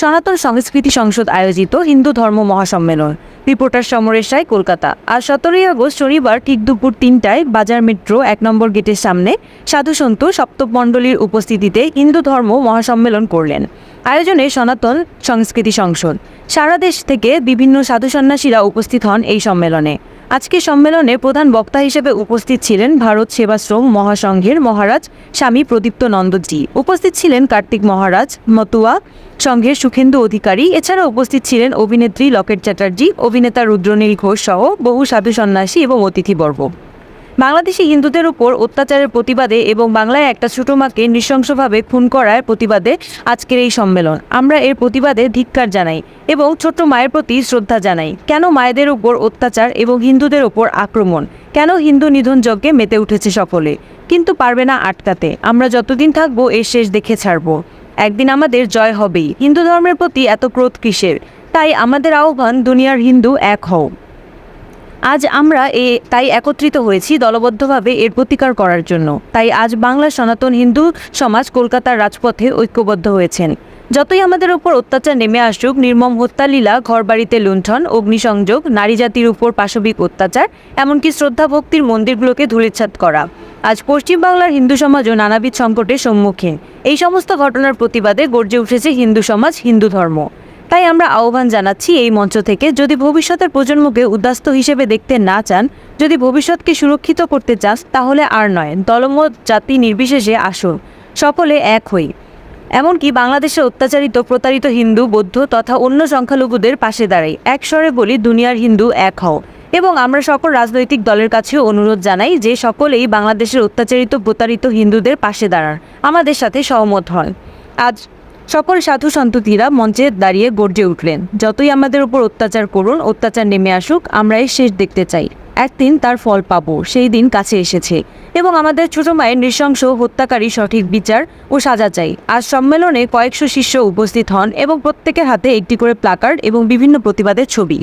সনাতন সংস্কৃতি সংসদ আয়োজিত হিন্দু ধর্ম মহাসম্মেলন। রিপোর্টার সমরেশ রায়, কলকাতা। আর সতেরোই আগস্ট শনিবার ঠিক দুপুর তিনটায় বাজার মেট্রো এক নম্বর গেটের সামনে সাধুসন্ত সপ্তমণ্ডলীর উপস্থিতিতে হিন্দু ধর্ম মহাসম্মেলন করলেন। আয়োজনে সনাতন সংস্কৃতি সংসদ। সারা দেশ থেকে বিভিন্ন সাধু সন্ন্যাসীরা উপস্থিত হন এই সম্মেলনে। আজকে সম্মেলনে প্রধান বক্তা হিসেবে উপস্থিত ছিলেন ভারত সেবাশ্রম মহাসংঘের মহারাজ স্বামী প্রদীপ্ত নন্দজি। উপস্থিত ছিলেন কার্তিক মহারাজ, মতুয়া সংঘের সুখেন্দু অধিকারী। এছাড়া উপস্থিত ছিলেন অভিনেত্রী লকেট চ্যাটার্জি, অভিনেতা রুদ্রনীল ঘোষ সহ বহু সাধু সন্ন্যাসী এবং অতিথিবর্গ। বাংলাদেশি হিন্দুদের উপর অত্যাচারের প্রতিবাদে এবং বাংলায় একটা ছোট মাকে নৃশংসভাবে খুন করার প্রতিবাদে আজকের এই সম্মেলন। আমরা এর প্রতিবাদে ধিক্কার জানাই এবং ছোট্ট মায়ের প্রতি শ্রদ্ধা জানাই। কেন মায়েদের উপর অত্যাচার এবং হিন্দুদের উপর আক্রমণ? কেন হিন্দু নিধন যজ্ঞে মেতে উঠেছে সকলে? কিন্তু পারবে না আটকাতে। আমরা যতদিন থাকব, এর শেষ দেখে ছাড়বো। একদিন আমাদের জয় হবেই। হিন্দু ধর্মের প্রতি এত ক্রোধ কিসের? তাই আমাদের আহ্বান, দুনিয়ার হিন্দু এক হও। আজ আমরা এ তাই একত্রিত হয়েছি দলবদ্ধভাবে এর প্রতিকার করার জন্য। তাই আজ বাংলার সনাতন হিন্দু সমাজ কলকাতার রাজপথে ঐক্যবদ্ধ হয়েছেন। যতই আমাদের উপর অত্যাচার নেমে আসুক, নির্মম হত্যালীলা, ঘরবাড়িতে লুণ্ঠন, অগ্নিসংযোগ, নারী জাতির উপর পাশবিক অত্যাচার, এমনকি শ্রদ্ধা ভক্তির মন্দিরগুলোকে ধূলিচ্ছাদ করা, আজ পশ্চিমবাংলার হিন্দু সমাজও নানাবিধ সংকটের সম্মুখীন। এই সমস্ত ঘটনার প্রতিবাদে গর্জে উঠেছে হিন্দু সমাজ, হিন্দু ধর্ম। তাই আমরা আহ্বান জানাচ্ছি এই মঞ্চ থেকে, যদি ভবিষ্যতের প্রজন্মকে উদ্বাস্ত হিসেবে দেখতে না চান, যদি ভবিষ্যৎকে সুরক্ষিত করতে চাস, তাহলে আর নয়, দলমত জাতি নির্বিশেষে আসুন, সকলে এক হই। এমনকি বাংলাদেশে অত্যাচারিত, প্রতারিত হিন্দু, বৌদ্ধ তথা অন্য সংখ্যালঘুদের পাশে দাঁড়াই। এক স্বরে বলি, দুনিয়ার হিন্দু এক হও। এবং আমরা সকল রাজনৈতিক দলের কাছেও অনুরোধ জানাই যে সকলেই বাংলাদেশের অত্যাচারিত, প্রতারিত হিন্দুদের পাশে দাঁড়ান, আমাদের সাথে সহমত হন। আজ সকল সাধু সন্ততিরা মঞ্চে দাঁড়িয়ে গর্জে উঠলেন। যতই আমাদের উপর অত্যাচার করুন, অত্যাচার নেমে আসুক আমরা এই শেষ দেখতে চাই। একদিন তার ফল পাবো, সেই দিন কাছে এসেছে। এবং আমাদের ছোট মায়ের নৃশংস হত্যাকারী সঠিক বিচার ও সাজা চাই। আজ সম্মেলনে কয়েকশো শিষ্য উপস্থিত হন এবং প্রত্যেকের হাতে একটি করে প্লাকার্ড এবং বিভিন্ন প্রতিবাদের ছবি।